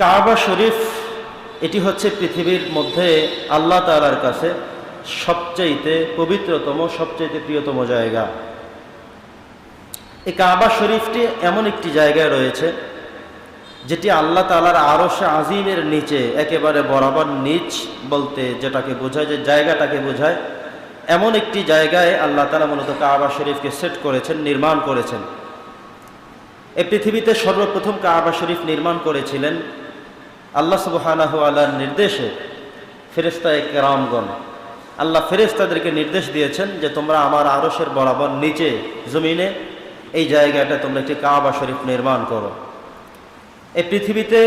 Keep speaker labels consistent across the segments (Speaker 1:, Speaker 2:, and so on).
Speaker 1: কাবা শরীফ, এটি হচ্ছে পৃথিবীর মধ্যে আল্লাহ তালার কাছে সবচাইতে পবিত্রতম, সবচাইতে প্রিয়তম জায়গা। এই কাবা শরীফটি এমন একটি জায়গায় রয়েছে, যেটি আল্লাহ তালার আরশে আজিমের নিচে, একেবারে বরাবর নিচ বলতে যেটাকে বোঝায়, যে জায়গাটাকে বোঝায়, এমন একটি জায়গায় আল্লাহ তালা মূলত কাবা শরীফকে সেট করেছেন, নির্মাণ করেছেন। এই পৃথিবীতে সর্বপ্রথম কাবা শরীফ নির্মাণ করেছিলেন আল্লাহ সুবহানাহু আল্লাহর নির্দেশে ফেরেস্তা কেরামগণ আল্লাহ ফেরেস্তাদেরকে নির্দেশ দিয়েছেন যে তোমরা আমার আরসের বরাবর নিচে, জমিনে, এই জায়গাটা তোমরা একটি কাবা শরীফ নির্মাণ করো। এই পৃথিবীতে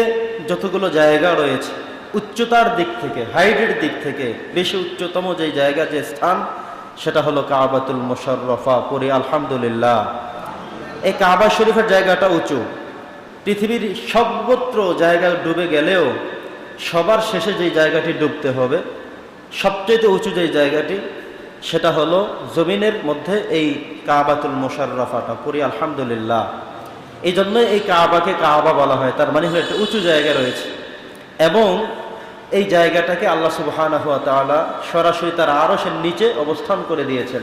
Speaker 1: যতগুলো জায়গা রয়েছে, উচ্চতার দিক থেকে, হাইটের দিক থেকে, বেশি উচ্চতম যে জায়গা, যে স্থান, সেটা হলো কাবাতুল মোশাররফা। পরি আলহামদুলিল্লাহ। এই কাবা শরীফের জায়গাটা উঁচু। পৃথিবীর সর্বত্র জায়গা ডুবে গেলেও সবার শেষে যেই জায়গাটি ডুবতে হবে সবচেয়ে উঁচু যেই জায়গাটি, সেটা হলো জমিনের মধ্যে এই কাবাতুল মোশাররফাটা। পরি আলহামদুলিল্লাহ। এই জন্য এই কাবাকে কাবা বলা হয়। তার মানে হলো একটা উঁচু জায়গা রয়েছে। এবং এই জায়গাটাকে আল্লাহ সুবহানাহ হুয়া তাআলা সরাসরি তার আরশের নিচে অবস্থান করে দিয়েছেন,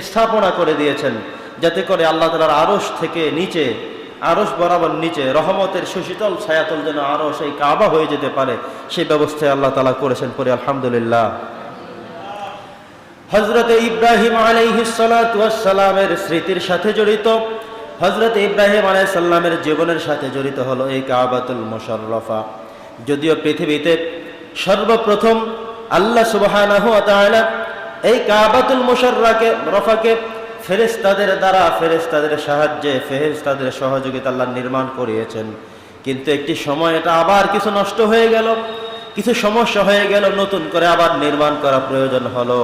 Speaker 1: স্থাপনা করে দিয়েছেন, যাতে করে আল্লাহ তালার আরশ থেকে নিচে আরশ বরাবর নিচে, রহমতের সুশীতল ছায়াতল যেন আরও সেই কাবা হয়ে যেতে পারে সেই ব্যবস্থায় আল্লাহ তালা করেছেন পরে আলহামদুলিল্লাহ। হজরত ইব্রাহিম আলাইহিসালামের স্মৃতির সাথে জড়িত হজরত ইব্রাহিম আলাইসাল্লামের জীবনের সাথে জড়িত হলো এই কাবাতুল মোশাররফা। যদিও পৃথিবীতে সর্বপ্রথম আল্লাহ তাআলা এই কাবাতুল মুশাররাকে, রফাকে ফেরেশতাদের দ্বারা ফেরেশতাদের সাহায্যে, ফেরেশতাদের সহযোগিতা আল্লাহ নির্মাণ করিয়েছেন। কিন্তু একটি সময় এটা আবার কিছু নষ্ট হয়ে গেল, কিছু সমস্যা হয়ে গেল, নতুন করে আবার নির্মাণ করা প্রয়োজন হলো।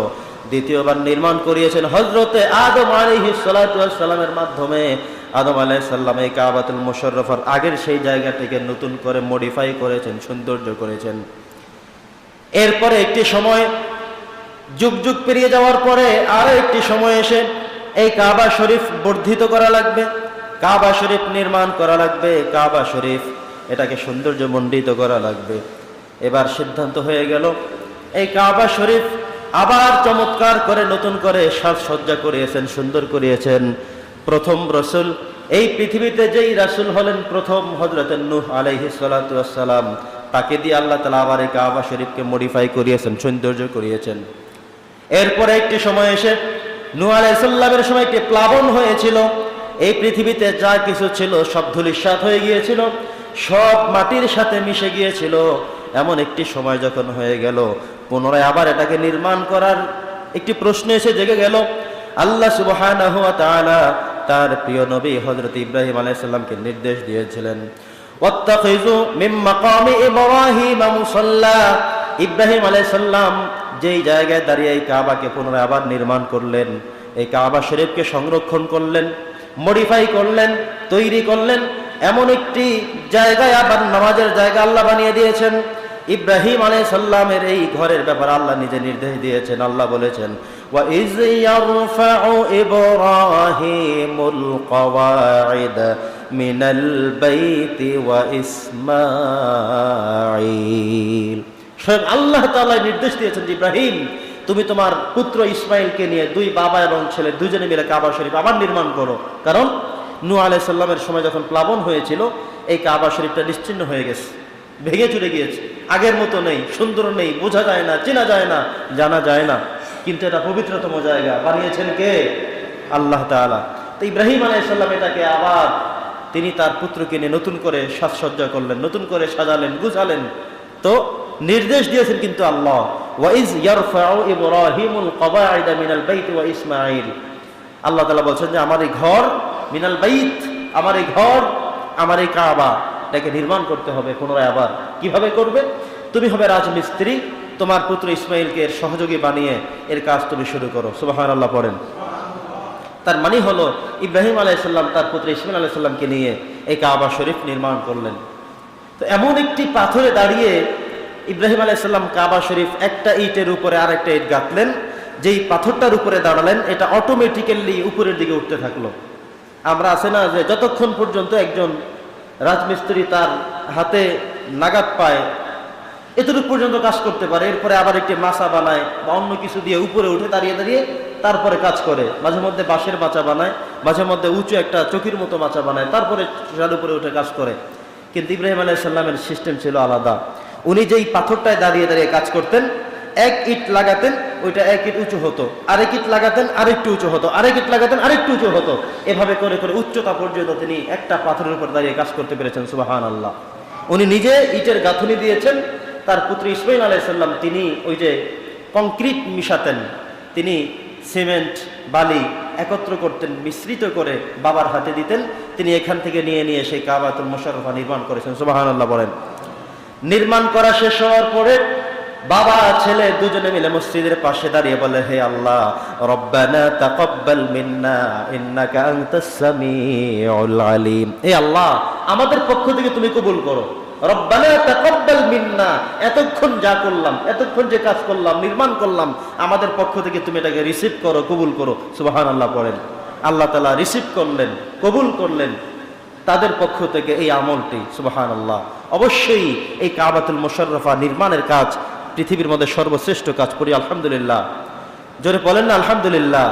Speaker 1: দ্বিতীয়বার নির্মাণ করিয়েছেন হজরতে আদম আলাইহি সালামের মাধ্যমে। আদম আলাইসাল্লাম এই কাবাতুল মুশাররফার আগের সেই জায়গাটিকে নতুন করে মডিফাই করেছেন, সৌন্দর্য করেছেন। এরপরে একটি সময় যুগ যুগ পেরিয়ে যাওয়ার পরে আরও একটি সময় এসে এই কাবা শরীফ বর্ধিত করা লাগবে, কাবা শরীফ নির্মাণ করা লাগবে, কাবা শরীফ এটাকে সৌন্দর্য মণ্ডিত করা লাগবে। এবার সিদ্ধান্ত হয়ে গেল, এই কাবা শরীফ আবার চমৎকার করে, নতুন করে সাজসজ্জা করিয়েছেন, সুন্দর করিয়েছেন। প্রথম রসুল, এই পৃথিবীতে যেই রাসুল হলেন প্রথম হজরত নূহ আলাইহি সালাম তাকে দিয়ে আল্লাহ তালা আবার এই কাবা শরীফকে মডিফাই করিয়েছেন, সৌন্দর্য করিয়েছেন। এরপরে একটি সময় এসে নূহ আলাইসাল্লামের সময় একটি প্লাবন হয়েছিল। এই পৃথিবীতে যা কিছু ছিল সব ধুলিস্বাত হয়ে গিয়েছিল, সব মাটির সাথে মিশে গিয়েছিল। এমন একটি সময় যখন হয়ে গেল, পুনরায় আবার এটাকে নির্মাণ করার একটি প্রশ্ন এসে জেগে গেল। আল্লাহ তাআলা তার প্রিয় নবী হযরত ইব্রাহিম আলাইহিস সালামকে নির্দেশ দিয়েছিলেন ইব্রাহিম মুসাল্লা ইব্রাহিম আলাইহিস সালাম যেই জায়গায় দাঁড়িয়ে এই কাবাকে পুনরায় আবার নির্মাণ করলেন এই কাবা শরীফকে সংরক্ষণ করলেন মডিফাই করলেন তৈরি করলেন এমন একটি জায়গায় আবার নামাজের জায়গা আল্লাহ বানিয়ে দিয়েছেন ইব্রাহিম আলাই সাল্লামের এই ঘরের ব্যাপার আল্লাহ নিজে নির্দেশ দিয়েছেন আল্লাহ বলেছেন وَإِذْ يَرْفَعُ إِبْرَاهِيمُ الْقَوَاعِدَ مِنَ الْبَيْتِ وَإِسْمَاعِيلَ স্বয়ং আল্লাহ তাআলা নির্দেশ দিয়েছেন ইব্রাহিম, তুমি তোমার পুত্র ইসমাইলকে নিয়ে দুই বাবা এবং ছেলে দুজনে মিলে কাবা শরীফ আবার নির্মাণ করো। কারণ নু আলাইসাল্লামের সময় যখন প্লাবন হয়েছিল, এই কাবা শরীফটা নিশ্চিন্ন হয়ে গেছে, ভেঙে চলে গিয়েছে। আগের মতো নেই, সুন্দর নেই, বোঝা যায় না, চেনা যায় না, জানা যায় না। কিন্তু এটা পবিত্রতম জায়গা। বানিয়েছেন কে? আল্লাহ তাআলা। তো ইব্রাহিম আলাইসাল্লাম এটাকে আবার তিনি তার পুত্রকে নিয়ে নতুন করে সাজসজ্জা করলেন, নতুন করে সাজালেন, গুছালেন। তো নির্দেশ দিয়েছেন কিন্তু আল্লাহ। ওয়াইজ ইয়ারফাউ ইব্রাহিমুল মিনাল বাইত ওয়া ইসমাঈল। আল্লাহ তাআলা বলছেন যে, আমার এই ঘর মিনাল বাইত, আমার এই ঘর, আমার এই কাবা, এটাকে নির্মাণ করতে হবে পুনরায় আবার। কীভাবে করবে? তুমি হবে রাজমিস্ত্রি, তোমার পুত্র ইসমাইলকে এর সহযোগী বানিয়ে এর কাজ তুমি শুরু করো। সুবাহান আল্লাহ পড়েন। তার মানে হলো, ইব্রাহিম আলাইসাল্লাম তার পুত্র ইসমাইল আলাইসাল্লামকে নিয়ে এই কাবা শরীফ নির্মাণ করলেন। তো এমন একটি পাথরে দাঁড়িয়ে ইব্রাহিম আলাইসাল্লাম কাবা শরীফ একটা ইটের উপরে আর একটা ইট গাঁথলেন, যেই পাথরটার উপরে দাঁড়ালেন, এটা অটোমেটিক্যালি উপরের দিকে উঠতে থাকল। আমরা আছে না যে যতক্ষণ পর্যন্ত একজন রাজমিস্ত্রি তার হাতে নাগাদ পায়, এতটুকু পর্যন্ত কাজ করতে পারে, এরপরে আবার একটি মাছা বানায় বা অন্য কিছু দিয়ে উপরে উঠে দাঁড়িয়ে দাঁড়িয়ে তারপরে কাজ করে। মাঝে মধ্যে বাঁশের মাচা বানায়, মাঝে মধ্যে উঁচু একটা চকির মতো মাচা বানায়, তারপরে উপরে উঠে কাজ করে। কিন্তু ইব্রাহিম আলাইসাল্লামের সিস্টেম ছিল আলাদা। উনি যেই পাথরটায় দাঁড়িয়ে দাঁড়িয়ে কাজ করতেন, এক ইট লাগাতেন, ওইটা এক ইট উঁচু হতো। আরেক ইট লাগাতেন, আরেকটু উঁচু হতো। আরেক ইট লাগাতেন, আরেকটু উঁচু হতো। এভাবে করে করে উচ্চতা পর্যন্ত তিনি একটা পাথরের উপর দাঁড়িয়ে কাজ করতে পেরেছেন সুবাহান আল্লাহ উনি নিজে ইটের গাঁথুনি দিয়েছেন, তার পুত্র ইসমাইল আলাইসাল্লাম তিনি ওই যে কংক্রিট মিশাতেন, তিনি সিমেন্ট, বালি একত্র করতেন, মিশ্রিত করে বাবার হাতে দিতেন, তিনি এখান থেকে নিয়ে নিয়ে সেই কাবাতুল মোশারফা নির্মাণ করেছেন সুবাহান আল্লাহ বলেন। নির্মাণ করা শেষ হওয়ার পরে বাবা, ছেলে দুজনে মিলে মসজিদের পাশে দাঁড়িয়ে বলে, হে আল্লাহ, রব্বানা তাকাব্বাল মিন্না, ইন্নাকা আল্লাহ, আমাদের পক্ষ থেকে তুমি কবুল করো। রব্বানা তাকাব্বাল মিন্না, এতক্ষণ যা করলাম, এতক্ষণ যে কাজ করলাম, নির্মাণ করলাম, আমাদের পক্ষ থেকে তুমি এটাকে রিসিভ করো, কবুল করো। সুবহানাল্লাহ পড়েন। আল্লাহ তাআলা রিসিভ করলেন, কবুল করলেন। তাদের পক্ষ থেকে এই আমলটি সুবাহান আল্লাহ অবশ্যই এই কাবাতুল মোশাররফা নির্মাণের কাজ পৃথিবীর মধ্যে সর্বশ্রেষ্ঠ কাজ করি, আলহামদুলিল্লাহ। জোরে বলেন না, আলহামদুলিল্লাহ।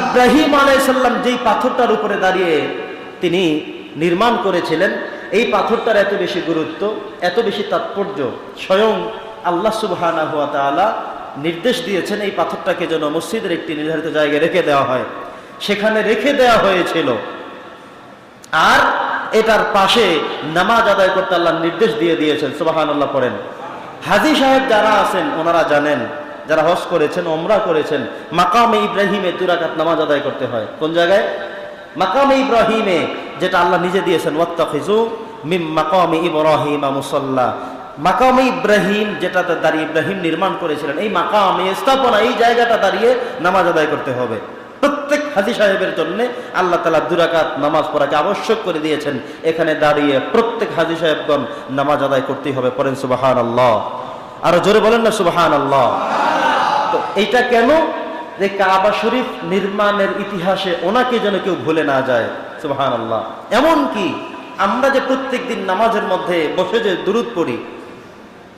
Speaker 1: ইব্রাহিম আলাইসাল্লাম যেই পাথরটার উপরে দাঁড়িয়ে তিনি নির্মাণ করেছিলেন, এই পাথরটার এত বেশি গুরুত্ব, এত বেশি তাৎপর্য, স্বয়ং আল্লাহ সুবহানা হুয়া নির্দেশ দিয়েছেন এই পাথরটাকে যেন মসজিদের একটি নির্ধারিত জায়গায় রেখে দেওয়া হয়। সেখানে রেখে দেওয়া হয়েছিল। আর এটার পাশে নামাজ আদায় করতে আল্লাহ নির্দেশ দিয়ে দিয়েছেন সুবাহান আল্লাহ পড়েন। হাজি সাহেব যারা আছেন, ওনারা জানেন, যারা হজ করেছেন, ওমরা করেছেন, মাকামে ইব্রাহিমে দুরাকাত নামাজ আদায় করতে হয়। কোন জায়গায়? মাকামে ইব্রাহিমে, যেটা আল্লাহ নিজে দিয়েছেন ওয়াত্তাখিজু মিম মাকামে ইব্রাহিম যেটাতে দাঁড়িয়ে ইব্রাহিম নির্মাণ করেছিলেন, এই মাকামে স্থাপনা, এই জায়গাটা দাঁড়িয়ে নামাজ আদায় করতে হবে। হাজি সাহেবের জন্য আল্লাহ তালা দুরাকাত নামাজ পড়াকে আবশ্যক করে দিয়েছেন। এখানে দাঁড়িয়ে প্রত্যেক হাজি সাহেবগণ নামাজ আদায় করতেই হবে, পড়েন সুবাহান আল্লাহ আরও জোরে বলেন না সুবাহান আল্লাহ তো এইটা কেন? যে কাবা শরীফ নির্মাণের ইতিহাসে ওনাকে যেন কেউ ভুলে না যায় সুবাহান আল্লাহ এমন কি? আমরা যে প্রত্যেক দিন নামাজের মধ্যে বসে যে দুরুদ পড়ি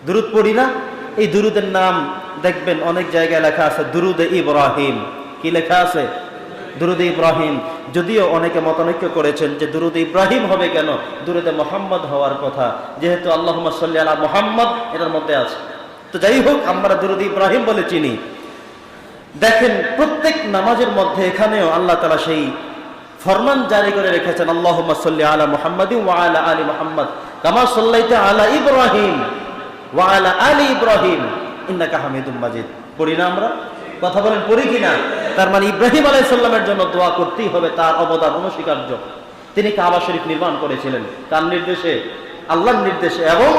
Speaker 1: দুরুদ পড়ি না? এই দুরুদের নাম দেখবেন অনেক জায়গায় লেখা আছে, দুরুদে ইব্রাহিম। কি লেখা আছে? দুরুদ ইব্রাহিম। যদিও অনেকে মতানৈক্য করেছেন যে দুরুদ ইব্রাহিম হবে কেন? দুরুদে মোহাম্মদ হওয়ার কথা। যেহেতু আল্লাহ সাল্লি আলা মোহাম্মদ এটার মধ্যে আছে। তো যাই হোক, আমরা দুরুদ ইব্রাহিম বলে চিনি। দেখেন, প্রত্যেক নামাজের মধ্যে এখানেও আল্লাহ তালা সেই ফরমান জারি করে রেখেছেন আল্লাহ সাল্লি আলা মোহাম্মদ ওয়ালা আলী মোহাম্মদ। কামা সাল্লাইতে আলা ইব্রাহিম ওয়ালা আলী ইব্রাহিম। ইন্নাকা হামিদুম মাজিদ। পড়ি না আমরা? কথা বলেন, পড়ি কিনা? তার মানে ইব্রাহিম আলাইসাল্লামের জন্য দোয়া করতেই হবে, তার অবদান অনস্বীকার্য। তিনি কাবা শরীফ নির্মাণ করেছিলেন। তার নির্দেশে, আল্লাহর নির্দেশে এবং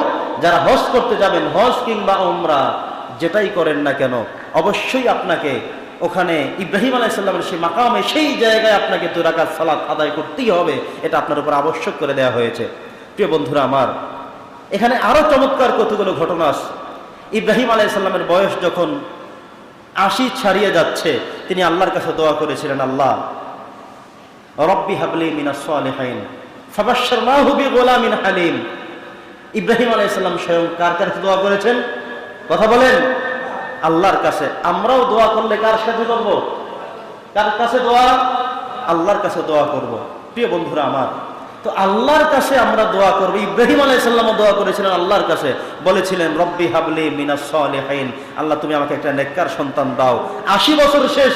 Speaker 1: যারা হজ করতে যাবেন, হজ কিংবা ওমরা যেটাই করেন না কেন, অবশ্যই আপনাকে ওখানে ইব্রাহিম আলাইসাল্লামের সেই মাকামে, সেই জায়গায় আপনাকে দুরাকাত সালাত আদায় করতেই হবে, এটা আপনার উপর আবশ্যক করে দেওয়া হয়েছে। প্রিয় বন্ধুরা আমার, এখানে আরও চমৎকার কতগুলো ঘটনা ইব্রাহিম আলাইসাল্লামের বয়স যখন আশি ছাড়িয়ে যাচ্ছে তিনি আল্লাহর কাছে দোয়া করেছিলেন, আল্লাহ, রব্বি হাবলি মিনাস সালেহাইন ফাবাশশার মা হুবি গোলামিন হালিম। ইব্রাহিম আলাইসাল্লাম স্বয়ং কার কাছে দোয়া করেছেন? কথা বলেন। আল্লাহর কাছে। আমরাও দোয়া করলে কার সাথে করব? কার কাছে দোয়া? আল্লাহর কাছে দোয়া করব। প্রিয় বন্ধুরা আমার তো আল্লাহর কাছে আমরা দোয়া করব। ইব্রাহিম আলাইসাল্লামও দোয়া করেছিলেন আল্লাহর কাছে। বলেছিলেন, রব্বি হাবলি মিনাস সালেহাইন আল্লাহ, তুমি আমাকে একটা নেককার সন্তান দাও। আশি বছর শেষ,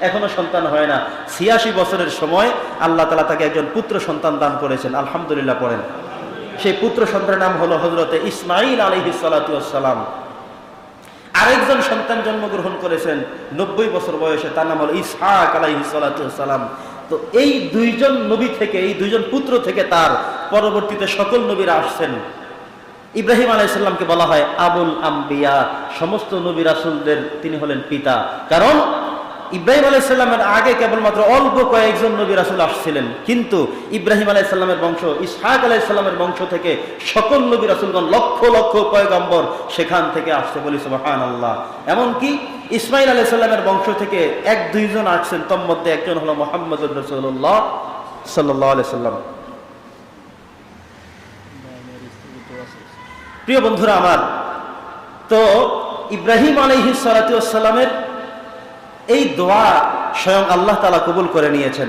Speaker 1: এখনও সন্তান হয় না। ছিয়াশি বছরের সময় আল্লাহ তালা তাকে একজন পুত্র সন্তান দান করেছেন। আলহামদুলিল্লাহ পড়েন। সেই পুত্র সন্তানের নাম হলো হজরতে ইসমাইল আলহি সালাম। আরেকজন সন্তান জন্মগ্রহণ করেছেন, নব্বই বছর বয়সে, তার নাম হলো ইসহাক আলাইহি সালাম। তো এই দুইজন নবী থেকে, এই দুইজন পুত্র থেকে তার পরবর্তীতে সকল নবীরা আসছেন। ইব্রাহিম আলাইসাল্লামকে বলা হয় আবুল আম্বিয়া। সমস্ত নবী রাসুলদের তিনি হলেন পিতা। কারণ ইব্রাহিম আলাইসাল্লামের আগে কেবলমাত্র অল্প কয়েকজন নবী রাসুল আসছিলেন। কিন্তু ইব্রাহিম আলাইসাল্লামের বংশ, ইসহাক আলাইসাল্লামের বংশ থেকে সকল নবী রাসুলগণ লক্ষ লক্ষ পয়গম্বর সেখান থেকে আসছে বলি সুবাহান আল্লাহ এমনকি ইসমাইল আলাইসাল্লামের বংশ থেকে এক দুইজন আসছেন তোর মধ্যে একজন হলো মোহাম্মদ রসুল্লাহ সাল্লাহ আলাইসাল্লাম প্রিয় বন্ধুরা আমার, তো ইব্রাহিম আলহি সালাতামের এই দোয়া স্বয়ং আল্লাহ তালা কবুল করে নিয়েছেন।